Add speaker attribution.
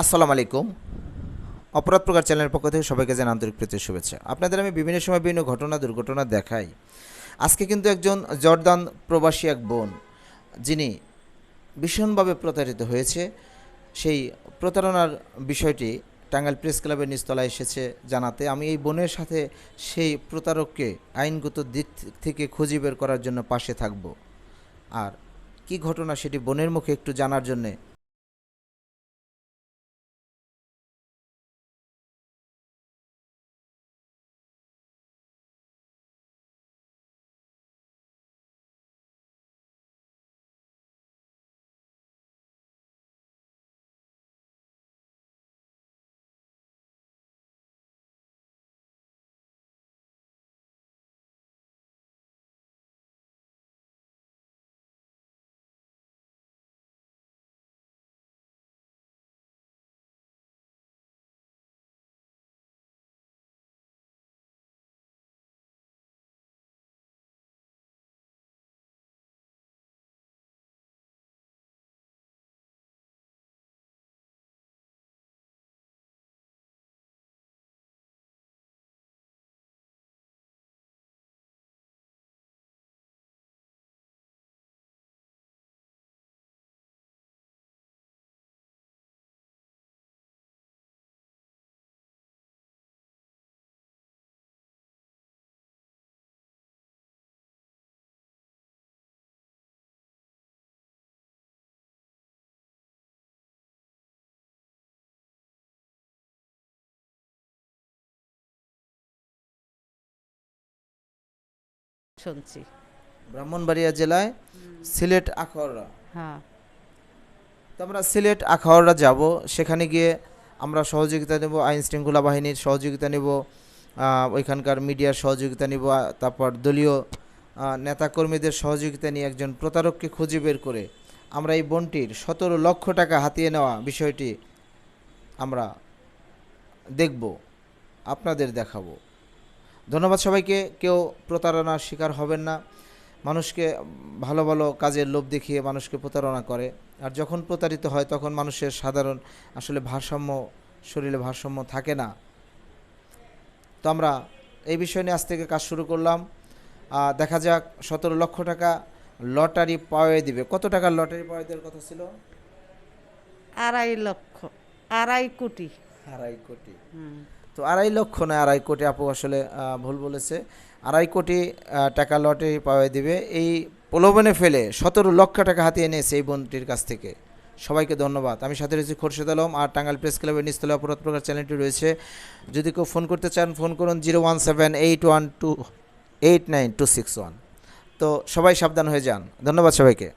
Speaker 1: আসসালামু আলাইকুম। অপরাধ প্রকার চ্যানেলের পক্ষ থেকে সবাইকে জানাই আন্তরিক প্রীতির শুভেচ্ছা। আপনাদের আমি বিভিন্ন সময় বিভিন্ন ঘটনা, দুর্ঘটনা দেখাই। আজকে কিন্তু একজন জর্দান প্রবাসী এক বোন, যিনি ভীষণভাবে প্রতারিত হয়েছে। সেই প্রতারণার বিষয়টি টাঙ্গাইল প্রেস ক্লাবের নিচতলায় এসেছে জানাতে। আমি এই বোনের সাথে সেই প্রতারককে আইনগত দিক থেকে খুঁজে বের করার জন্য পাশে থাকব। আর কি ঘটনা সেটি বোনের মুখে একটু জানার জন্যে
Speaker 2: শুনছি।
Speaker 1: ব্রাহ্মণবাড়িয়া জেলায় সিলেট আখাউড়া।
Speaker 2: হ্যাঁ।
Speaker 1: তো আমরা সিলেট আখাউড়া যাব সেখানে গিয়ে আমরা সহযোগিতা নেব আইন শৃঙ্খলা বাহিনীর সহযোগিতা নেব ওইখানকার মিডিয়ার সহযোগিতা নেব তারপর দলীয় নেতাকর্মীদের সহযোগিতা নিয়ে একজন প্রতারককে খুঁজে বের করে আমরা এই বনটির সতেরো লক্ষ টাকা হাতিয়ে নেওয়া বিষয়টি আমরা দেখব আপনাদের দেখাবো। ধন্যবাদ সবাইকে। কেউ প্রতারণার শিকার হবেন না। মানুষকে ভালো ভালো কাজের লোভ দেখিয়ে মানুষকে প্রতারণা করে। আর যখন প্রতারিত হয় তখন মানুষের সাধারণ আসলে ভারসাম্য শরীরে ভারসাম্য থাকে না। তো আমরা এই বিষয় নিয়ে আজ থেকে কাজ শুরু করলাম। দেখা যাক সতেরো লক্ষ টাকা লটারি পাওয়াই দিবে। কত টাকার লটারি পাওয়াই দেওয়ার কথা ছিল?
Speaker 2: আড়াই লক্ষ। আড়াই কোটি।
Speaker 1: আড়াই কোটি। তো আড়াই লক্ষ না আড়াই কোটি আপু আসলে ভুল বলেছে। আড়াই কোটি টাকা লটে পাওয়া দিবে। এই প্রলোভনে ফেলে সতেরো লক্ষ টাকা হাতিয়ে নিয়েছে এই বোনটির কাছ থেকে। সবাইকে ধন্যবাদ। আমি সাথে রয়েছি খোরশেদ আলম আর টাঙ্গাইল প্রেস ক্লাবের নিস্তলে অপরাধ প্রকার চ্যানেলটি রয়েছে। যদি কেউ ফোন করতে চান, ফোন করুন zero one seven eight one two, eight nine two six one. তো সবাই সাবধান হয়ে যান। ধন্যবাদ সবাইকে।